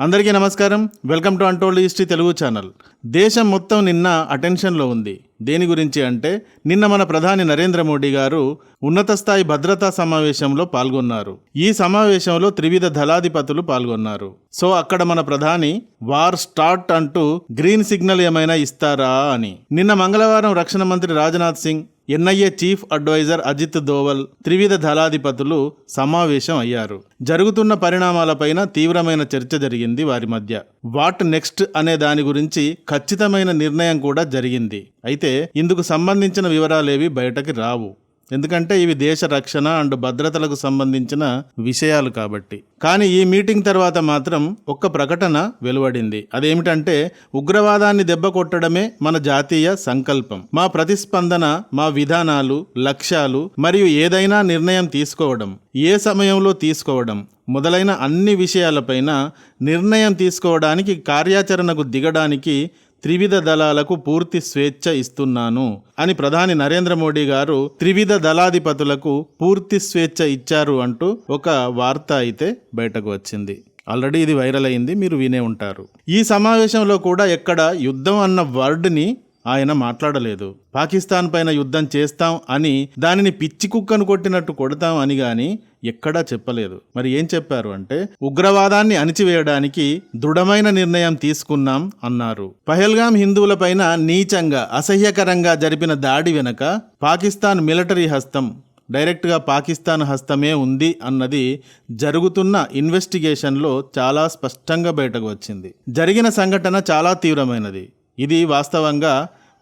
అందరికీ నమస్కారం. Welcome to untold history Telugu channel. దేశం మొత్తం నిన్న అటెన్షన్లో ఉంది. దేని గురించి అంటే నిన్న మన ప్రధాని నరేంద్ర మోడీ గారు ఉన్నత స్థాయి భద్రతా సమావేశంలో పాల్గొన్నారు. ఈ సమావేశంలో త్రివిధ దళాధిపతులు పాల్గొన్నారు. సో అక్కడ మన ప్రధాని వార్ స్టార్ట్ అంటూ గ్రీన్ సిగ్నల్ ఏమైనా ఇస్తారా అని. నిన్న మంగళవారం రక్షణ మంత్రి Rajnath Singh NIA chief adviser Ajit Doval త్రివిధ దళాధిపతులు సమావేశం అయ్యారు. జరుగుతున్న పరిణామాలపైన తీవ్రమైన చర్చ జరిగింది వారి మధ్య. వాట్ నెక్స్ట్ అనే దాని గురించి ఖచ్చితమైన నిర్ణయం కూడా జరిగింది. అయితే ఇందుకు సంబంధించిన వివరాలేవి బయటకి రావు. ఎందుకంటే ఇవి దేశ రక్షణ అండ్ భద్రతలకు సంబంధించిన విషయాలు కాబట్టి. కానీ ఈ మీటింగ్ తర్వాత మాత్రం ఒక్క ప్రకటన వెలువడింది. అదేమిటంటే ఉగ్రవాదాన్ని దెబ్బ కొట్టడమే మన జాతీయ సంకల్పం. మా ప్రతిస్పందన మా విధానాలు లక్ష్యాలు మరియు ఏదైనా నిర్ణయం తీసుకోవడం ఏ సమయంలో తీసుకోవడం మొదలైన అన్ని విషయాలపైన నిర్ణయం తీసుకోవడానికి కార్యాచరణకు దిగడానికి త్రివిధ దళాలకు పూర్తి స్వేచ్ఛ ఇస్తున్నాను అని ప్రధాని నరేంద్ర మోడీ గారు త్రివిధ దళాధిపతులకు పూర్తి స్వేచ్ఛ ఇచ్చారు అంటూ ఒక వార్త అయితే బయటకు వచ్చింది. ఆల్రెడీ ఇది వైరల్ అయింది మీరు వినే ఉంటారు. ఈ సమావేశంలో కూడా ఎక్కడ యుద్ధం అన్న వర్డ్ని ఆయన మాట్లాడలేదు. పాకిస్తాన్ పైన యుద్ధం చేస్తాం అని దానిని పిచ్చి కుక్కను కొట్టినట్టు కొడతాం అని గాని ఎక్కడా చెప్పలేదు. మరి ఏం చెప్పారు అంటే ఉగ్రవాదాన్ని అణిచివేయడానికి దృఢమైన నిర్ణయం తీసుకున్నాం అన్నారు. పహల్గాం హిందువులపైన నీచంగా అసహ్యకరంగా జరిపిన దాడి వెనక పాకిస్తాన్ మిలిటరీ హస్తం డైరెక్ట్గా పాకిస్తాన్ హస్తమే ఉంది అన్నది జరుగుతున్న ఇన్వెస్టిగేషన్లో చాలా స్పష్టంగా బయటకు వచ్చింది. జరిగిన సంఘటన చాలా తీవ్రమైనది. ఇది వాస్తవంగా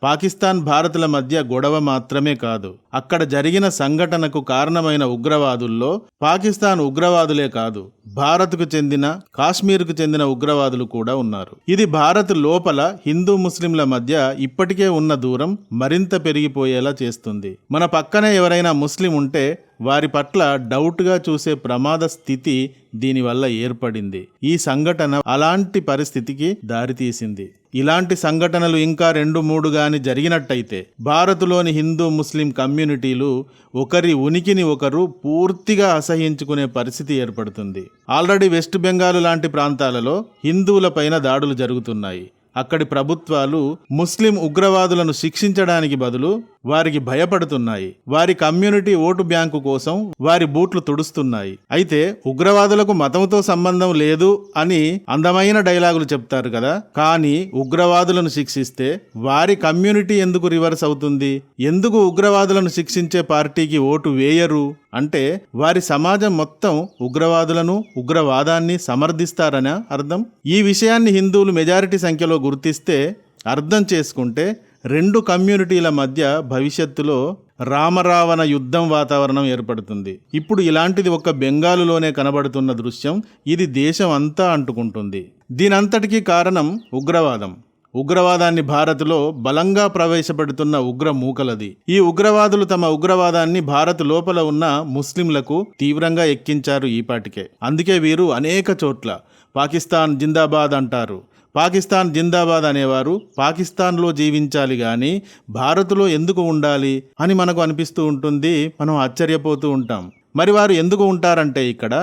పాకిస్తాన్ భారత్ల మధ్య గొడవ మాత్రమే కాదు. అక్కడ జరిగిన సంఘటనకు కారణమైన ఉగ్రవాదుల్లో పాకిస్తాన్ ఉగ్రవాదులే కాదు భారత్కు చెందిన కాశ్మీర్కు చెందిన ఉగ్రవాదులు కూడా ఉన్నారు. ఇది భారత్ లోపల హిందూ ముస్లింల మధ్య ఇప్పటికే ఉన్న దూరం మరింత పెరిగిపోయేలా చేస్తుంది. మన పక్కనే ఎవరైనా ముస్లిం ఉంటే వారి పట్ల డౌట్గా చూసే ప్రమాద స్థితి దీనివల్ల ఏర్పడింది. ఈ సంఘటన అలాంటి పరిస్థితికి దారితీసింది ఇలాంటి సంఘటనలు ఇంకా రెండు మూడు గాని జరిగినట్టయితే భారత్లోని హిందూ ముస్లిం కమ్యూనిటీలు ఒకరి ఉనికిని ఒకరు పూర్తిగా అసహించుకునే పరిస్థితి ఏర్పడుతుంది. ఆల్రెడీ వెస్ట్ బెంగాల్ లాంటి ప్రాంతాలలో హిందువులపైన దాడులు జరుగుతున్నాయి. అక్కడి ప్రభుత్వాలు ముస్లిం ఉగ్రవాదులను శిక్షించడానికి బదులు వారికి భయపడుతున్నాయి. వారి కమ్యూనిటీ ఓటు బ్యాంకు కోసం వారి బూట్లు తుడుస్తున్నాయి. అయితే ఉగ్రవాదులకు మతంతో సంబంధం లేదు అని అందమైన డైలాగులు చెప్తారు కదా. కానీ ఉగ్రవాదులను శిక్షిస్తే వారి కమ్యూనిటీ ఎందుకు రివర్స్ అవుతుంది? ఎందుకు ఉగ్రవాదులను శిక్షించే పార్టీకి ఓటు వేయరు? అంటే వారి సమాజం మొత్తం ఉగ్రవాదులను ఉగ్రవాదాన్ని సమర్థిస్తారనే అర్థం? ఈ విషయాన్ని హిందువులు మెజారిటీ సంఖ్యలో గుర్తిస్తే అర్థం చేసుకుంటే రెండు కమ్యూనిటీల మధ్య భవిష్యత్తులో రామరావణ యుద్ధం వాతావరణం ఏర్పడుతుంది. ఇప్పుడు ఇలాంటిది ఒక బెంగాలులోనే కనబడుతున్న దృశ్యం ఇది దేశం అంతా అంటుకుంటుంది. దీనంతటికీ కారణం ఉగ్రవాదం. ఉగ్రవాదాన్ని భారత్లో బలంగా ప్రవేశపెడుతున్న ఉగ్ర మూకలది. ఈ ఉగ్రవాదులు తమ ఉగ్రవాదాన్ని భారత్ లోపల ఉన్న ముస్లింలకు తీవ్రంగా ఎక్కించారు ఈపాటికే అందుకే వీరు అనేక చోట్ల పాకిస్తాన్ జిందాబాద్ అంటారు. పాకిస్తాన్ జిందాబాద్ అనేవారు పాకిస్తాన్లో జీవించాలి కానీ భారత్లో ఎందుకు ఉండాలి అని మనకు అనిపిస్తూ ఉంటుంది మనం ఆశ్చర్యపోతూ ఉంటాం. మరి వారు ఎందుకు ఉంటారంటే ఇక్కడ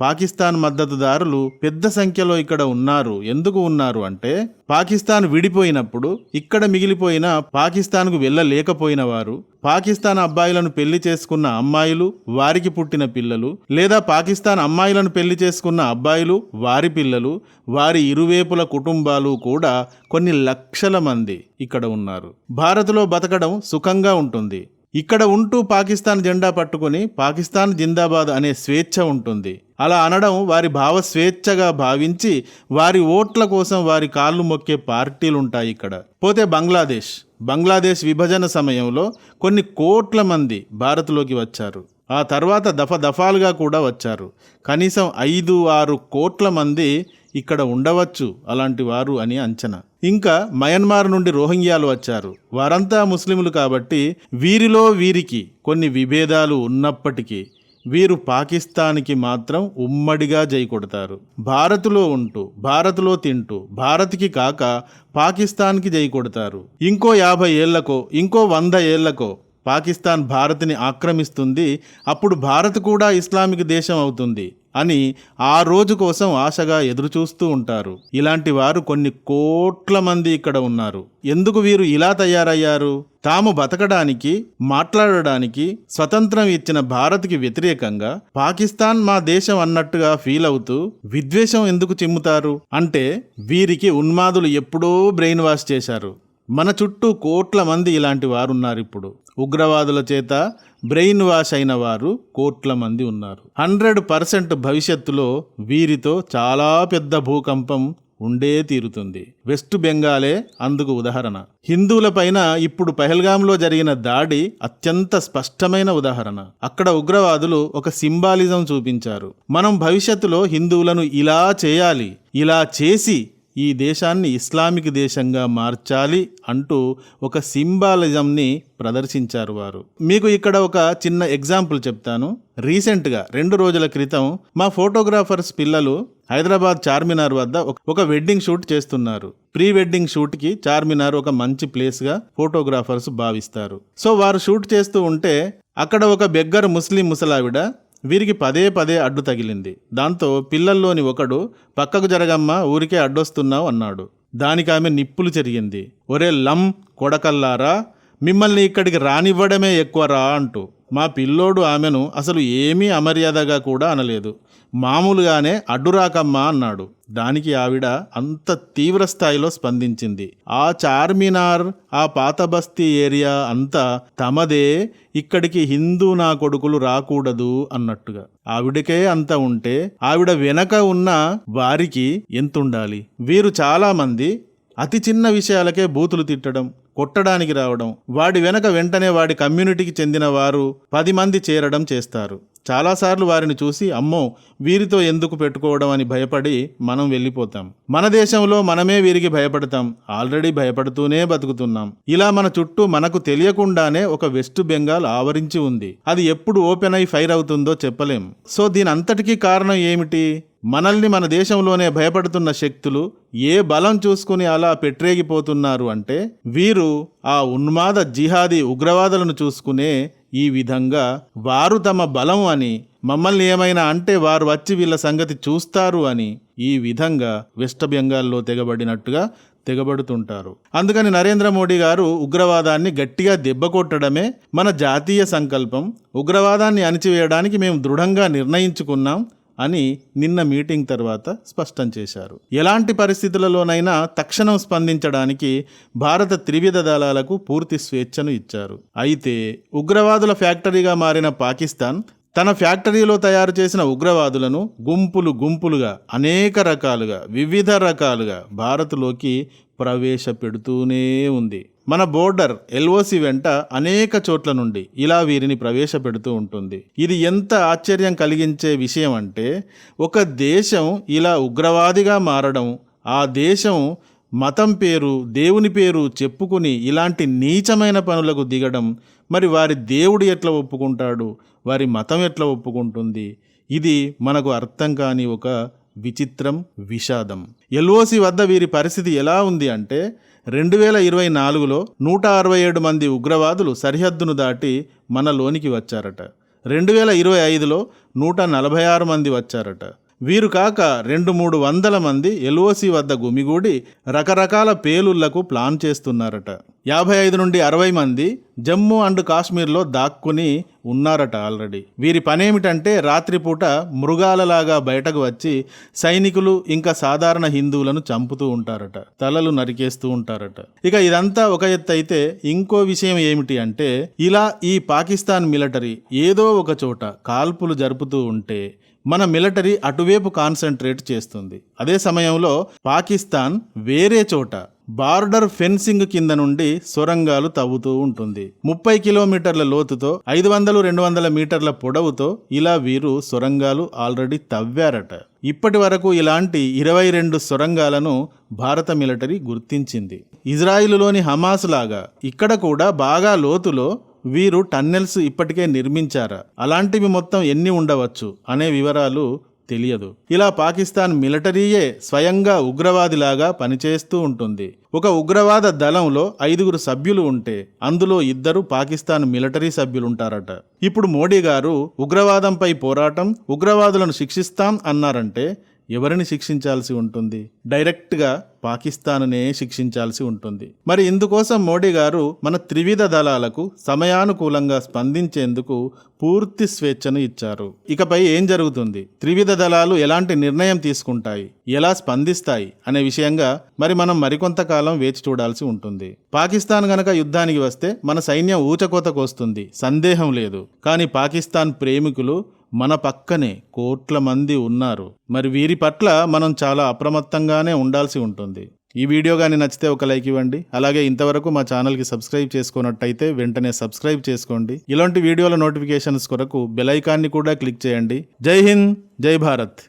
పాకిస్తాన్ మద్దతుదారులు పెద్ద సంఖ్యలో ఇక్కడ ఉన్నారు. ఎందుకు ఉన్నారు అంటే పాకిస్తాన్ విడిపోయినప్పుడు ఇక్కడ మిగిలిపోయిన పాకిస్తాన్కు వెళ్ళలేకపోయిన వారు పాకిస్తాన్ అబ్బాయిలను పెళ్ళి చేసుకున్న అమ్మాయిలు వారికి పుట్టిన పిల్లలు లేదా పాకిస్తాన్ అమ్మాయిలను పెళ్ళి చేసుకున్న అబ్బాయిలు వారి పిల్లలు వారి ఇరువేపుల కుటుంబాలు కూడా కొన్ని లక్షల మంది ఇక్కడ ఉన్నారు. భారత్లో బతకడం సుఖంగా ఉంటుంది. ఇక్కడ ఉంటూ పాకిస్తాన్ జెండా పట్టుకొని పాకిస్తాన్ జిందాబాద్ అనే స్వేచ్ఛ ఉంటుంది. అలా అనడం వారి భావ స్వేచ్ఛగా భావించి వారి ఓట్ల కోసం వారి కాళ్ళు మొక్కే పార్టీలు ఉంటాయి ఇక్కడ. పోతే బంగ్లాదేశ్. బంగ్లాదేశ్ విభజన సమయంలో కొన్ని కోట్ల మంది భారత్లోకి వచ్చారు. ఆ తర్వాత దఫ దఫాలుగా కూడా వచ్చారు. కనీసం ఐదు ఆరు కోట్ల మంది ఇక్కడ ఉండవచ్చు అలాంటి వారు అని అంచనా. ఇంకా మయన్మార్ నుండి రోహింగ్యాలు వచ్చారు. వారంతా ముస్లింలు కాబట్టి వీరిలో వీరికి కొన్ని విభేదాలు ఉన్నప్పటికీ వీరు పాకిస్తాన్కి మాత్రం ఉమ్మడిగా జై కొడతారు. భారత్లో ఉంటూ భారత్లో తింటూ భారత్కి కాక పాకిస్తాన్కి జై కొడతారు. ఇంకో యాభై ఏళ్ళకో ఇంకో వంద ఏళ్ళకో పాకిస్తాన్ భారత్ని ఆక్రమిస్తుంది అప్పుడు భారత్ కూడా ఇస్లామిక్ దేశం అవుతుంది అని ఆ రోజు కోసం ఆశగా ఎదురుచూస్తూ ఉంటారు. ఇలాంటి వారు కొన్ని కోట్ల మంది ఇక్కడ ఉన్నారు. ఎందుకు వీరు ఇలా తయారయ్యారు? తాము బతకడానికి మాట్లాడడానికి స్వతంత్రం ఇచ్చిన భారత్కి వ్యతిరేకంగా పాకిస్తాన్ మా దేశం అన్నట్టుగా ఫీల్ అవుతూ విద్వేషం ఎందుకు చిమ్ముతారు? అంటే వీరికి ఉన్మాదులు ఎప్పుడో బ్రెయిన్ వాష్ చేశారు. మన చుట్టూ కోట్ల మంది ఇలాంటి వారు ఉన్నారు ఇప్పుడు. ఉగ్రవాదుల చేత బ్రెయిన్ వాష్ అయిన వారు కోట్ల మంది ఉన్నారు. హండ్రెడ్ పర్సెంట్ భవిష్యత్తులో వీరితో చాలా పెద్ద భూకంపం ఉండే తీరుతుంది. వెస్ట్ బెంగాలే అందుకు ఉదాహరణ. హిందువులపైన ఇప్పుడు పహల్గాంలో జరిగిన దాడి అత్యంత స్పష్టమైన ఉదాహరణ. అక్కడ ఉగ్రవాదులు ఒక సింబాలిజం చూపించారు. మనం భవిష్యత్తులో హిందువులను ఇలా చేయాలి ఇలా చేసి ఈ దేశాన్ని ఇస్లామిక్ దేశంగా మార్చాలి అంటూ ఒక సింబాలిజంని ప్రదర్శించారు వారు. మీకు ఇక్కడ ఒక చిన్న ఎగ్జాంపుల్ చెప్తాను. రీసెంట్గా రెండు రోజుల క్రితం మా ఫోటోగ్రాఫర్స్ పిల్లలు హైదరాబాద్ చార్మినార్ వద్ద ఒక- వెడ్డింగ్ షూట్ చేస్తున్నారు. ప్రీ వెడ్డింగ్ షూట్కి చార్మినార్ ఒక మంచి ప్లేస్గా ఫోటోగ్రాఫర్స్ భావిస్తారు. సో వారు షూట్ చేస్తూ ఉంటే అక్కడ ఒక బెగ్గర్ ముస్లిం ముసలావిడ వీరికి పదే పదే అడ్డు తగిలింది. దాంతో పిల్లల్లోని ఒకడు పక్కకు జరగమ్మ ఊరికే అడ్డొస్తున్నావు అన్నాడు. దానికి ఆమె నిప్పులు చెరిగింది. ఒరే లం కొడకల్లారా మిమ్మల్ని ఇక్కడికి రానివ్వడమే ఎక్కువరా అంటూ. మా పిల్లోడు ఆమెను అసలు ఏమీ అమర్యాదగా కూడా అనలేదు. మామూలుగానే అడ్డురాకమ్మా అన్నాడు. దానికి ఆవిడ అంత తీవ్ర స్థాయిలో స్పందించింది. ఆ చార్మినార్ ఆ పాత బస్తీ ఏరియా అంతా తమదే ఇక్కడికి హిందూ నా కొడుకులు రాకూడదు అన్నట్టుగా. ఆవిడకే అంత ఉంటే ఆవిడ వెనక ఉన్న వారికి ఎంతుండాలి? వీరు చాలామంది అతి చిన్న విషయాలకే బూతులు తిట్టడం కొట్టడానికి రావడం వాడి వెనక వెంటనే వాడి కమ్యూనిటీకి చెందిన వారు పది మంది చేరడం చేస్తారు. చాలాసార్లు వారిని చూసి అమ్మో వీరితో ఎందుకు పెట్టుకోవడం అని భయపడి మనం వెళ్ళిపోతాం. మన దేశంలో మనమే వీరికి భయపడతాం. ఆల్రెడీ భయపడుతూనే బతుకుతున్నాం. ఇలా మన చుట్టూ మనకు తెలియకుండానే ఒక వెస్ట్ బెంగాల్ ఆవరించి ఉంది. అది ఎప్పుడు ఓపెన్ అయి ఫైర్ అవుతుందో చెప్పలేం. సో దీని అంతటికీ కారణం ఏమిటి? మనల్ని మన దేశంలోనే భయపడుతున్న శక్తులు ఏ బలం చూసుకుని అలా పెట్టరేగిపోతున్నారు అంటే వీరు ఆ ఉన్మాద జిహాదీ ఉగ్రవాదులను చూసుకునే ఈ విధంగా వారు తమ బలం అని మమ్మల్ని ఏమైనా అంటే వారు వచ్చి వీళ్ళ సంగతి చూస్తారు అని ఈ విధంగా వెస్ట్ బెంగాల్లో తెగబడినట్టుగా తెగబడుతుంటారు. అందుకని నరేంద్ర మోడీ గారు ఉగ్రవాదాన్ని గట్టిగా దెబ్బ కొట్టడమే మన జాతీయ సంకల్పం. ఉగ్రవాదాన్ని అణిచివేయడానికి మేము దృఢంగా నిర్ణయించుకున్నాం. అని నిన్న మీటింగ్ తర్వాత స్పష్టం చేశారు. ఎలాంటి పరిస్థితులలోనైనా తక్షణం స్పందించడానికి భారత త్రివిధ దళాలకు పూర్తి స్వేచ్ఛను ఇచ్చారు. అయితే ఉగ్రవాదుల ఫ్యాక్టరీగా మారిన పాకిస్తాన్ తన ఫ్యాక్టరీలో తయారు చేసిన ఉగ్రవాదులను గుంపులు గుంపులుగా అనేక రకాలుగా వివిధ రకాలుగా భారత్లోకి ప్రవేశపెడుతూనే ఉంది. మన బోర్డర్ ఎల్ఓసి వెంట అనేక చోట్ల నుండి ఇలా వీరిని ప్రవేశపెడుతూ ఉంటుంది. ఇది ఎంత ఆశ్చర్యం కలిగించే విషయం అంటే ఒక దేశం ఇలా ఉగ్రవాదిగా మారడం ఆ దేశం మతం పేరు దేవుని పేరు చెప్పుకుని ఇలాంటి నీచమైన పనులకు దిగడం మరి వారి దేవుడు ఎట్లా ఒప్పుకుంటాడు? వారి మతం ఎట్లా ఒప్పుకుంటుంది? ఇది మనకు అర్థం కాని ఒక విచిత్రం విషాదం. ఎల్ఓసి వద్ద వీరి పరిస్థితి ఎలా ఉంది అంటే రెండు వేల ఇరవై నాలుగులో నూట అరవై ఏడు మంది ఉగ్రవాదులు సరిహద్దును దాటి మనలోనికి వచ్చారట. రెండు వేల ఇరవై ఐదులో నూట నలభై ఆరు మంది వచ్చారట. వీరు కాక రెండు మూడు వందల మంది ఎల్ఓసి వద్ద గుమిగూడి రకరకాల పేలుళ్ళకు ప్లాన్ చేస్తున్నారట. యాభై ఐదు నుండి అరవై మంది జమ్మూ అండ్ కాశ్మీర్లో దాక్కుని ఉన్నారట ఆల్రెడీ. వీరి పనేమిటంటే రాత్రిపూట మృగాలలాగా బయటకు వచ్చి సైనికులు ఇంకా సాధారణ హిందువులను చంపుతూ ఉంటారట తలలు నరికేస్తూ ఉంటారట. ఇక ఇదంతా ఒక ఎత్తు అయితే ఇంకో విషయం ఏమిటి అంటే ఇలా ఈ పాకిస్తాన్ మిలిటరీ ఏదో ఒక చోట కాల్పులు జరుపుతూ ఉంటే మన మిలిటరీ అటువైపు కాన్సన్ట్రేట్ చేస్తుంది. అదే సమయంలో పాకిస్తాన్ వేరే చోట బార్డర్ ఫెన్సింగ్ కింద నుండి సొరంగాలు తవ్వుతూ ఉంటుంది. ముప్పై కిలోమీటర్ల లోతుతో ఐదు వందలు రెండు వందల మీటర్ల పొడవుతో ఇలా వీరు సొరంగాలు ఆల్రెడీ తవ్వారట. ఇప్పటి వరకు ఇలాంటి ఇరవై రెండు సొరంగాలను భారత మిలిటరీ గుర్తించింది. ఇజ్రాయిలులోని హమాస్ లాగా ఇక్కడ కూడా బాగా లోతులో వీరు టన్నెల్స్ ఇప్పటికే నిర్మించారా? అలాంటివి మొత్తం ఎన్ని ఉండవచ్చు? అనే వివరాలు తెలియదు. ఇలా పాకిస్తాన్ మిలిటరీయే స్వయంగా ఉగ్రవాదిలాగా పనిచేస్తూ ఉంటుంది. ఒక ఉగ్రవాద దళంలో ఐదుగురు సభ్యులు ఉంటే అందులో ఇద్దరు పాకిస్తాన్ మిలిటరీ సభ్యులు ఉంటారట ఇప్పుడు మోడీ గారు ఉగ్రవాదంపై పోరాటం ఉగ్రవాదులను శిక్షిస్తాం అన్నారంటే ఎవరిని శిక్షించాల్సి ఉంటుంది? డైరెక్ట్గా పాకిస్తాన్నే శిక్షించాల్సి ఉంటుంది. మరి ఇందుకోసం మోడీ గారు మన త్రివిధ దళాలకు సమయానుకూలంగా స్పందించేందుకు పూర్తి స్వేచ్ఛను ఇచ్చారు. ఇకపై ఏం జరుగుతుంది? త్రివిధ దళాలు ఎలాంటి నిర్ణయం తీసుకుంటాయి? ఎలా స్పందిస్తాయి? అనే విషయంగా మరి మనం మరికొంతకాలం వేచి చూడాల్సి ఉంటుంది. పాకిస్తాన్ గనక యుద్ధానికి వస్తే మన సైన్యం ఊచకోతకు వస్తుంది సందేహం లేదు. కానీ పాకిస్తాన్ ప్రేమికులు మన పక్కనే కోట్ల మంది ఉన్నారు. మరి వీరి పట్ల మనం చాలా అప్రమత్తంగానే ఉండాల్సి ఉంటుంది. ఈ వీడియో కానీ నచ్చితే ఒక లైక్ ఇవ్వండి. అలాగే ఇంతవరకు మా ఛానల్కి సబ్స్క్రైబ్ చేసుకున్నట్టయితే వెంటనే సబ్స్క్రైబ్ చేసుకోండి. ఇలాంటి వీడియోల నోటిఫికేషన్స్ కొరకు బెలైకాన్ని కూడా క్లిక్ చేయండి. జై హింద్ జై భారత్.